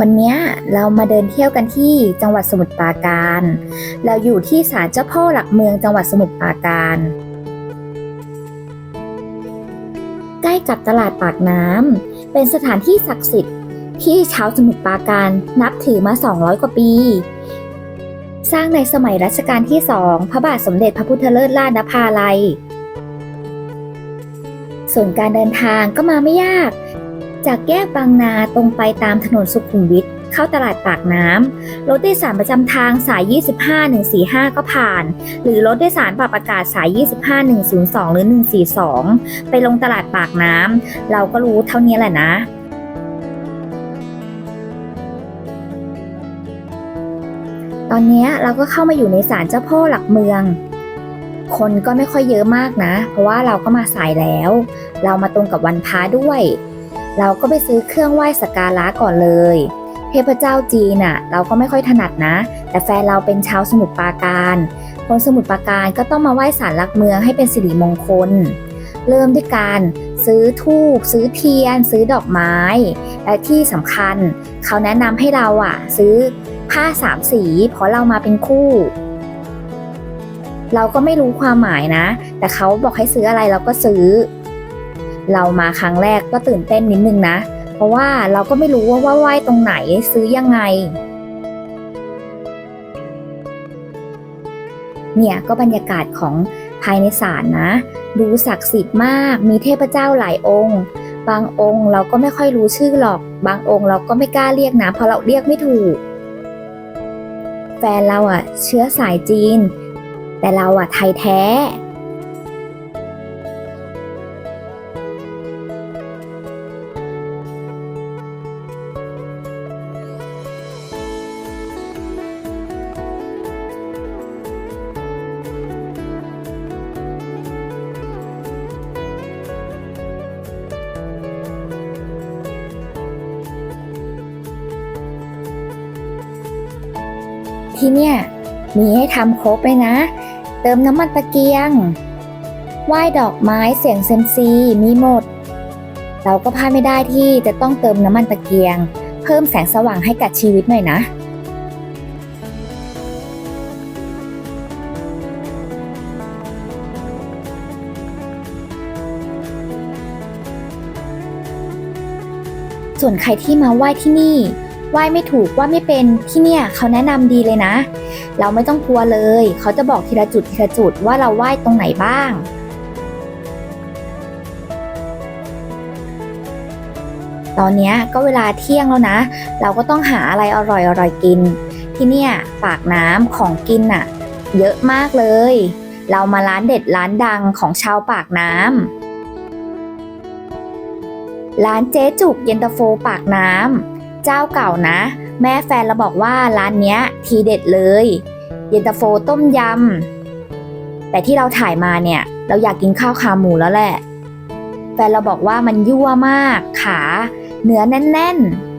วันนี้เรามาเดินเที่ยวกันที่จังหวัดสมุทรปราการ เราอยู่ที่ศาลเจ้าพ่อหลักเมืองจังหวัดสมุทรปราการ ใกล้กับตลาดปากน้ำเป็นสถานที่ศักดิ์สิทธิ์ ที่ชาวสมุทรปราการนับถือมา 200 กว่าปี สร้างในสมัยรัชกาลที่สองพระบาทสมเด็จพระพุทธเลิศล่านภาลัย ส่วนการเดินทางก็มาไม่ยาก จากแยกบางนาตรงไปตามถนนสุขุมวิทเข้าตลาดปากน้ำรถโดยสารประจำทางสาย 25 145 ก็ผ่าน หรือรถโดยสารปรับอากาศสาย 25 102 หรือ 142 ไปลงตลาดปากน้ำเราก็รู้เท่านี้แหละนะตอนนี้เราก็เข้ามาอยู่ในศาลเจ้าพ่อหลักเมือง คนก็ไม่ค่อยเยอะมากนะ เพราะว่าเราก็มาสายแล้ว เรามาตรงกับวันพระด้วย เราก็ไปซื้อเครื่องไหว้สักการะก่อนเลย เทพเจ้าจีนน่ะเราก็ไม่ค่อยถนัดนะ แต่แฟนเราเป็นชาวสมุทรปราการคนสมุทรปราการก็ต้องมาไหว้ศาลหลักเมืองให้เป็นสิริมงคล เริ่มด้วยการซื้อทูบซื้อเทียน ซื้อดอกไม้ และที่สำคัญ เขาแนะนำให้เราอะซื้อผ้าสามสี เพราะเรามาเป็นคู่ เราก็ไม่รู้ความหมายนะ แต่เขาบอกให้ซื้ออะไรเราก็ซื้อ เรามาครั้งแรกก็ตื่นเต้นนิดนึงนะ เพราะว่าเราก็ไม่รู้ว่าว่าไหว้ตรงไหนซื้อยังไง เนี่ยก็บรรยากาศของภายในศาลนะ ดูศักดิ์สิทธิ์มาก มีเทพเจ้าหลายองค์ บางองค์เราก็ไม่ค่อยรู้ชื่อหรอก บางองค์เราก็ไม่กล้าเรียกนะเพราะเราเรียกไม่ถูก แฟนเราอะเชื้อสายจีน แต่เราอะไทยแท้ ที่เนี่ย มีให้ทำครบเลยนะ เติมน้ำมันตะเกียงไหว้ดอกไม้เสียงเซมซีมีหมด เราก็พลาดไม่ได้ที่จะต้องเติมน้ำมันตะเกียง เพิ่มแสงสว่างให้กับชีวิตหน่อยนะส่วนใครที่มาไหว้ที่นี่ ไหว้ไม่ถูกว่าไม่เป็นที่เนี่ยเขาแนะนำดีเลยนะ เราไม่ต้องกลัวเลย เขาจะบอกทีละจุดทีละจุดว่าเราไหว้ตรงไหนบ้างตอนนี้ก็เวลาเที่ยงแล้วนะ เราก็ต้องหาอะไรอร่อยอร่อยกิน ที่เนี่ยปากน้ำของกินน่ะเยอะมากเลย เรามาร้านเด็ดร้านดังของชาวปากน้ำร้านเจ๊จุกเย็นตาโฟปากน้ำ เจ้าเก่านะ แม่แฟนเราบอกว่าร้านเนี้ยทีเด็ดเลย เย็นตาโฟต้มยำ แต่ที่เราถ่ายมาเนี่ย เราอยากกินข้าวขาหมูแล้วแหละ แฟนเราบอกว่ามันยั่วมาก ขาเนื้อแน่น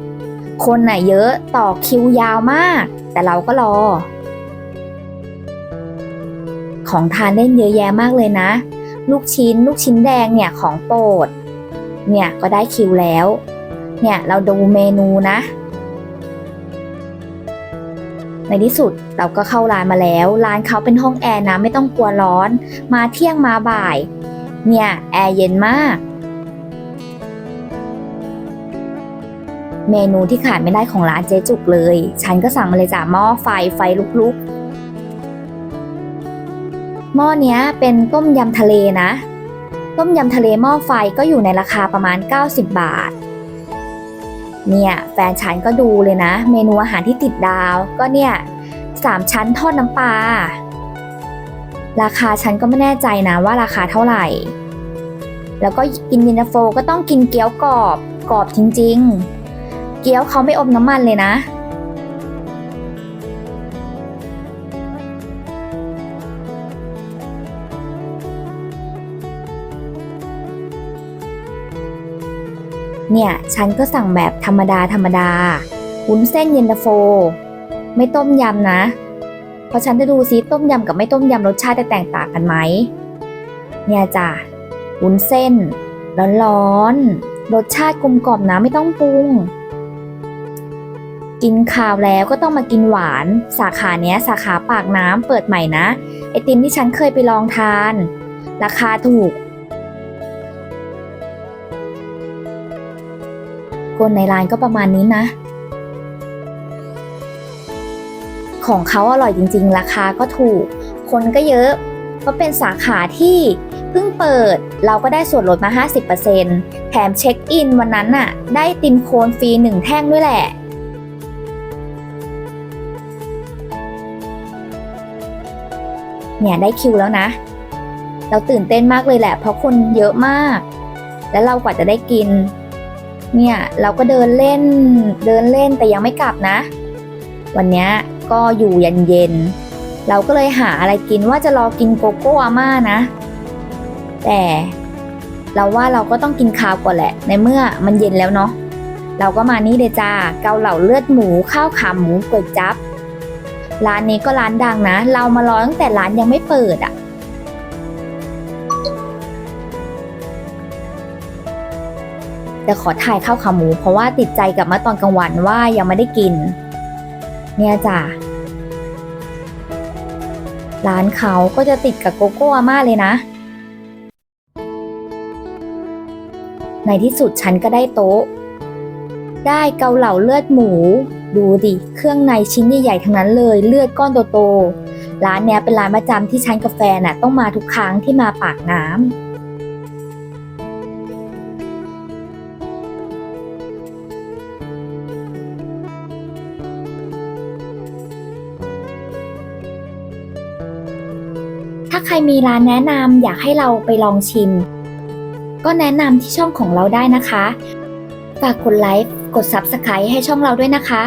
ๆ คนน่ะเยอะต่อคิวยาวมาก แต่เราก็รอ ของทานเล่นเยอะแยะมากเลยนะ ลูกชิ้น ลูกชิ้นแดงเนี่ยของโปรด เนี่ยก็ได้คิวแล้ว เนี่ยเราดูเมนูนะ ในที่สุดเราก็เข้าร้านมาแล้ว ร้านเขาเป็นห้องแอร์นะไม่ต้องกลัวร้อน มาเที่ยงมาบ่าย เนี่ยแอร์เย็นมาก เมนูที่ขาดไม่ได้ของร้านเจ๊จุกเลย ฉันก็สั่งมาเลยจ้ะหม้อไฟไฟลุกๆ หม้อเนี้ยเป็นต้มยำทะเลนะ ต้มยำทะเลหม้อไฟก็อยู่ในราคาประมาณ 90 บาท เนี่ยแฟนฉันก็ดูเลยนะ เมนูอาหารที่ติดดาว ก็เนี่ยสามชั้นทอดน้ำปลาราคาฉันก็ไม่แน่ใจนะว่าราคาเท่าไหร่ แล้วก็กินยินตาโฟก็ต้องกินเกี๊ยวกรอบกรอบจริง ๆ เกี๊ยวเขาไม่อมน้ำมันเลยนะ เนี่ยฉันก็สั่งแบบธรรมดาธรรมดาวุ้นเส้นเย็นตาโฟ ไม่ต้มยำนะ เพราะฉันจะดูซิต้มยำกับไม่ต้มยำรสชาติจะแตกต่างกันไหม เนี่ยจ้ะวุ้นเส้น ร้อนๆรสชาติกลมกล่อมนะไม่ต้องปรุง กินข้าวแล้วก็ต้องมากินหวาน สาขาเนี้ยสาขาปากน้ำเปิดใหม่นะ ไอติมที่ฉันเคยไปลองทาน ราคาถูก คนในร้านก็ประมาณนี้นะ ของเขาอร่อยจริง ๆ ราคาก็ถูก คนก็เยอะเพราะเป็นสาขาที่เพิ่งเปิดเราก็ได้ส่วนลดมา 50%แถมเช็คอินวันนั้นน่ะ ได้ติมโคนฟรีหนึ่งแท่งด้วยแหละเนี่ยได้คิวแล้วนะ เราตื่นเต้นมากเลยแหละ เพราะคนเยอะมาก แล้วเรากว่าจะได้กิน เนี่ยเราก็เดินเล่นเดินเล่นแต่ยังไม่กลับนะ วันนี้ก็อยู่ยันเย็น เราก็เลยหาอะไรกินว่าจะรอกินโกโก้อาม่านะ แต่เราว่าเราก็ต้องกินข้าวก่อนแหละ ในเมื่อมันเย็นแล้วเนาะเราก็มานี่เลยจ้าเกาเหลาเลือดหมูข้าวขาหมูก๋วยจับร้านนี้ก็ร้านดังนะ เรามารอตั้งแต่ร้านยังไม่เปิดอะ่ะ แต่ขอถ่ายข้าวขาหมู เพราะว่าติดใจกับเมื่อตอนกลางวันว่ายังไม่ได้กิน เนี่ยจ้ะร้านเขาก็จะติดกับโกโก้อาม่าเลยนะ ในที่สุดฉันก็ได้โต๊ะ ได้เกาเหลาเลือดหมู ดูดิ เครื่องในชิ้นใหญ่ๆทั้งนั้นเลย เลือดก้อนโตๆร้านเนี้ยเป็นร้านประจำที่ฉันกับแฟน่ะต้องมาทุกครั้งที่มาปากน้ำ ถ้าใครมีร้านแนะนำอยากให้เราไปลองชิม ก็แนะนำที่ช่องของเราได้นะคะ ฝากกดไลค์ กด Subscribe ให้ช่องเราด้วยนะคะ